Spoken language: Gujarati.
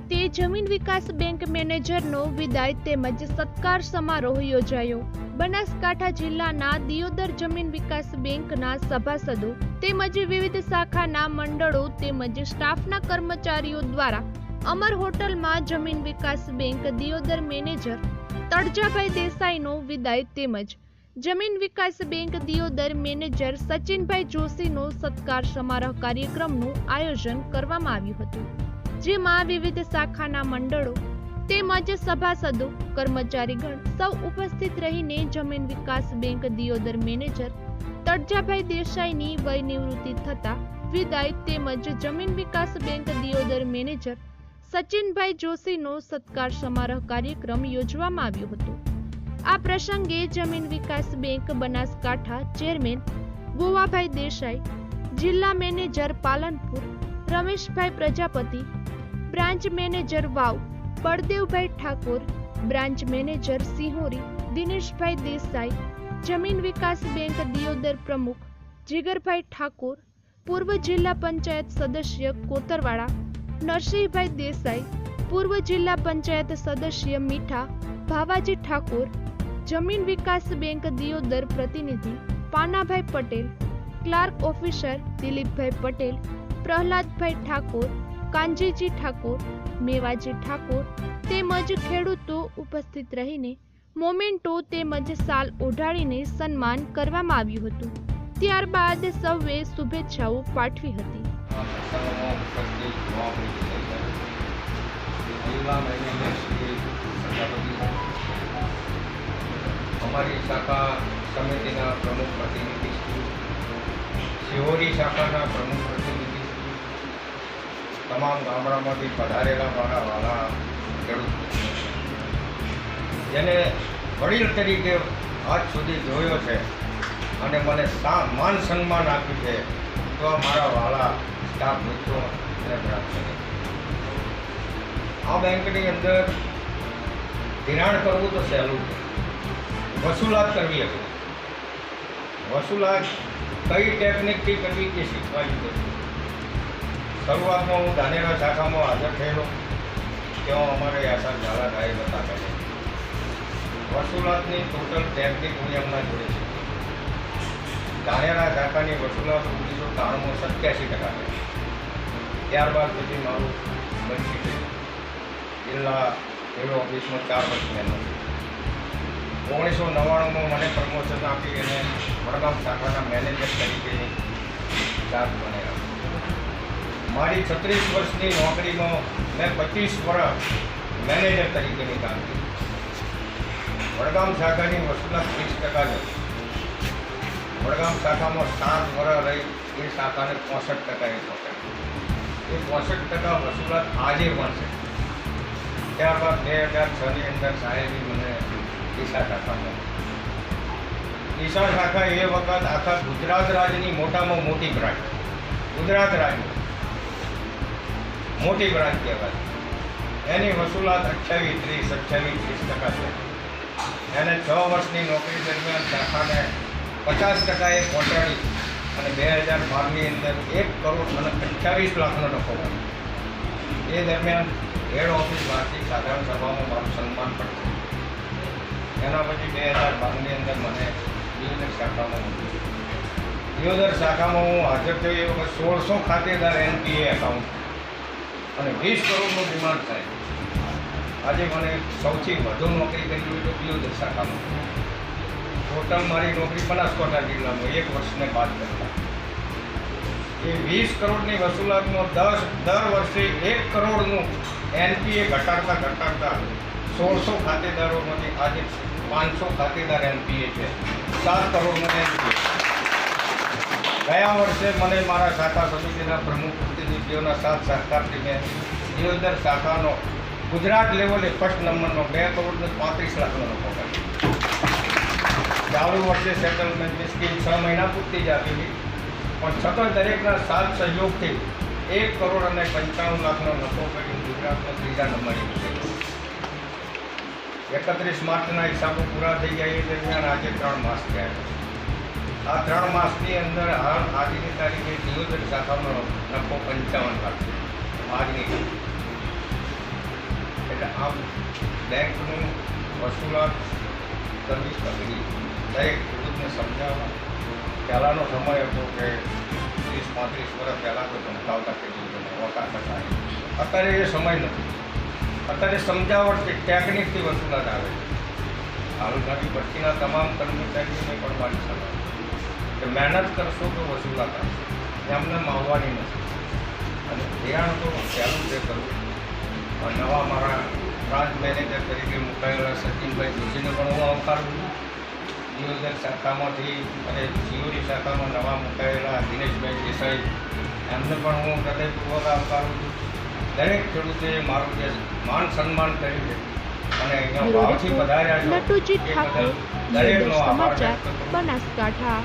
ખાતે જમીન વિકાસ બેંક મેનેજરનો વિદાય તેમજ સત્કાર સમારોહ યોજાયો. બનાસકાંઠા જિલ્લાના દિયોદર જમીન વિકાસ બેંકના સભાસદો તેમજ વિવિધ શાખાના મંડળો તેમજ સ્ટાફના કર્મચારીઓ દ્વારા અમર હોટલમાં જમીન વિકાસ બેંક દિયોદર મેનેજર તળજાભાઈ દેસાઈનો વિદાય તેમજ જમીન વિકાસ બેંક દિયોદર મેનેજર સચિનભાઈ જોશીનો સત્કાર સમારોહ કાર્યક્રમનું આયોજન કરવામાં આવ્યું હતું. જેમાં વિવિધ શાખાના મંડળો તેમજ સભાસદો, કર્મચારીગણ સૌ ઉપસ્થિત રહીને જમીન વિકાસ બેંક દિયોદર મેનેજર તળજાભાઈ દેસાઈની વય નિવૃત્તિ થતા વિદાય તેમજ જમીન વિકાસ બેંક દિયોદર મેનેજર સચિનભાઈ જોશીનો સત્કાર સમારોહ કાર્યક્રમ યોજવામાં આવ્યો હતો. આ પ્રસંગે જમીન વિકાસ બેંક બનાસકાંઠા ચેરમેન ગોવાભાઈ દેસાઈ, જિલ્લા manager Palanpur, Rameshbhai Prajapati branch manager Vav, Baldevbhai Thakor, branch manager Sihori, Dineshbhai Desai, જમીન વિકાસ બેંક દિયોદર પ્રમુખ, જીગરભાઈ ઠાકોર, પૂર્વ જિલ્લા પંચાયત સદસ્ય કોતરવાડા, નરસિંહભાઈ દેસાઈ, પૂર્વ જિલ્લા પંચાયત સદસ્ય મીઠા, ભાવાજી ઠાકોર, જમીન વિકાસ બેંક દિયોદર પ્રતિનિધિ પાનાભાઈ પટેલ, ક્લાર્ક ઓફિસર દિલીપભાઈ પટેલ, પ્રહલાદભાઈ ઠાકોર કાંજીજી ઠાકોર, મેવાજી ઠાકોર તેમજ ખેડૂતો ઉપસ્થિત રહીને મોમેન્ટો તેમજ સાલ ઓઢાડીને સન્માન કરવામાં આવ્યું હતું. ત્યારબાદ સૌએ શુભેચ્છાઓ પાઠવી હતી. અમારી શાખા સમિતિના પ્રમુખ પ્રતિનિધિ શિહોરી શાખાના પ્રમુખ પ્રતિનિધિ તમામ ગામડામાંથી પધારેલા મારા વાલા ખેડૂત જેને વડીલ તરીકે આજ સુધી જોયો છે અને મને સા માન સન્માન આપ્યું છે, તો આ મારા વાલા સ્ટાફ મિત્રો આ બેંકની અંદર ધિરાણ કરવું તો સહેલું છે. વસૂલાત કરવી હતી. વસૂલાત કઈ ટેકનિકથી કરવી તે શીખવાની છે શરૂઆતમાં હું ધાનેરા શાખામાં હાજર થયેલો. ત્યાં અમારે આશા ઝાલા ગાય હતા કરે વસુલાતની ટોટલ ટેકનિક હું એમના જોડે છે. ધાનેરા શાખાની વસુલાત ઓગણીસો ત્રાણુંમાં સત્યાસી ટકા થઈ. ત્યારબાદ પછી મારું બનશી થયું જિલ્લા રેલવે ઓફિસમાં ચાર વર્ષ મહેનત ઓગણીસો નવ્વાણુંમાં મને પ્રમોશન આપી અને વડગામ શાખાના મેનેજર તરીકેની ચાર્જ બનાવ્યા મારી છત્રીસ વર્ષની નોકરીમાં મેં પચીસ વર્ષ મેનેજર તરીકેની કામ કરી વડગામ શાખાની વસૂલાત ત્રીસ ટકા જ વડગામ શાખામાં સાત વર્ષ રહી, એ શાખાને પોસઠ ટકા એ પકડી એ પોસઠ ટકા વસૂલાત આજે પણ છે. ત્યારબાદ બે હજાર છની અંદર સાહેબી મને ઈશા શાખામાં ઈશા શાખા એ વખત આખા ગુજરાત રાજ્યની મોટામાં મોટી બ્રાન્ચ. ગુજરાત રાજ્ય. મોટી બ્રાન્ચ કહેવાય. એની વસૂલાત અઠ્યાવીસ ત્રીસ અઠ્યાવીસ ત્રીસ ટકા છે. એને છ વર્ષની નોકરી દરમિયાન શાખાને પચાસ ટકાએ પહોંચાડી અને બે હજાર બારની અંદર એક કરોડ અને અઠ્યાવીસ લાખનો નફો મળ્યો એ દરમિયાન હેડ ઓફિસ ભારતીય સાધારણ સભામાં મારું સન્માન પણ થયું એના પછી બે હજાર બારની અંદર મને દિયોદર શાખામાં મૂક્યું દિયોદર શાખામાં હું હાજર થયો એ સોળસો ખાતેદાર એનપીએ એકાઉન્ટ અને વીસ કરોડનું ડિમાન્ડ થાય. આજે મને સૌથી વધુ નોકરી કરી હોય તો દિયોદર શાખામાં. ટોટલ મારી નોકરી બનાસકાંઠા જિલ્લામાં, એક વર્ષને બાદ કરતા. એ વીસ કરોડની વસૂલાતમાં દસ, દર વર્ષે એક કરોડનું એનપીએ ઘટાડતા ઘટાડતા સોળસો ખાતેદારોમાંથી આજે પાંચસો ખાતેદાર એનપીએ છે, સાત કરોડનું એનપીએ ગયા વર્ષે મને મારા શાખા સમિતિના પ્રમુખ પ્રતિનિધિઓના સાથ સહકારથી મેં દિયોદર શાખાનો ગુજરાત લેવલે ફર્સ્ટ નંબરનો બે કરોડ ને પાંત્રીસ લાખનો નફો કર્યો. ચાલુ વર્ષે સેટલમેન્ટની સ્કીમ છ મહિના પૂરતી જ આપી હતી પણ છતાં દરેકના સાથ સહયોગથી એક કરોડ અને પંચાણું લાખનો નફો કરીને ગુજરાતનો ત્રીજા નંબરે એકત્રીસ માર્ચના હિસાબો પૂરા થઈ ગયા એ દરમિયાન આજે ત્રણ માસ થયા છે. આ ત્રણ માસની અંદર હાલ આજની તારીખે નિયોજન શાખાનો નફો પંચાવન લાખ છે. આજની આમ બેંકનું વસૂલાત કરવી તકલીફ દરેક ખેડૂતને સમજાવવા પહેલાંનો સમય હતો કે ત્રીસ, પાંત્રીસ વર્ષ પહેલાં તો ધમકાવતા ખેડૂતોને ઓછા થતા અત્યારે એ સમય નથી. અત્યારે સમજાવટ કે ટેકનિકથી વસૂલાત આવે છે. હાલ નવી ભરતીના તમામ કર્મચારીઓને પણ મારી સલાહ કે મહેનત કરશો તો વસૂલા કરશો એમને માવવાની નથી. અને ધ્યાન તો ચાલુ છે કરવું નવા મારા બ્રાન્ચ મેનેજર તરીકે મુકાયેલા સચિનભાઈ જોશીને પણ હું આવકારું છું. દિયોદર શાખામાંથી અને જીઓની શાખામાં નવા મુકાયેલા દિનેશભાઈ દેસાઈ એમને પણ હું હૃદયપૂર્વક આવકારું છું. દરેક ખેડૂતે મારું જે માન સન્માન કર્યું છે અને અહીંયા ભાવથી વધાર્યા છે એ બદલ દરેકનો આભાર. બનાસકાંઠા.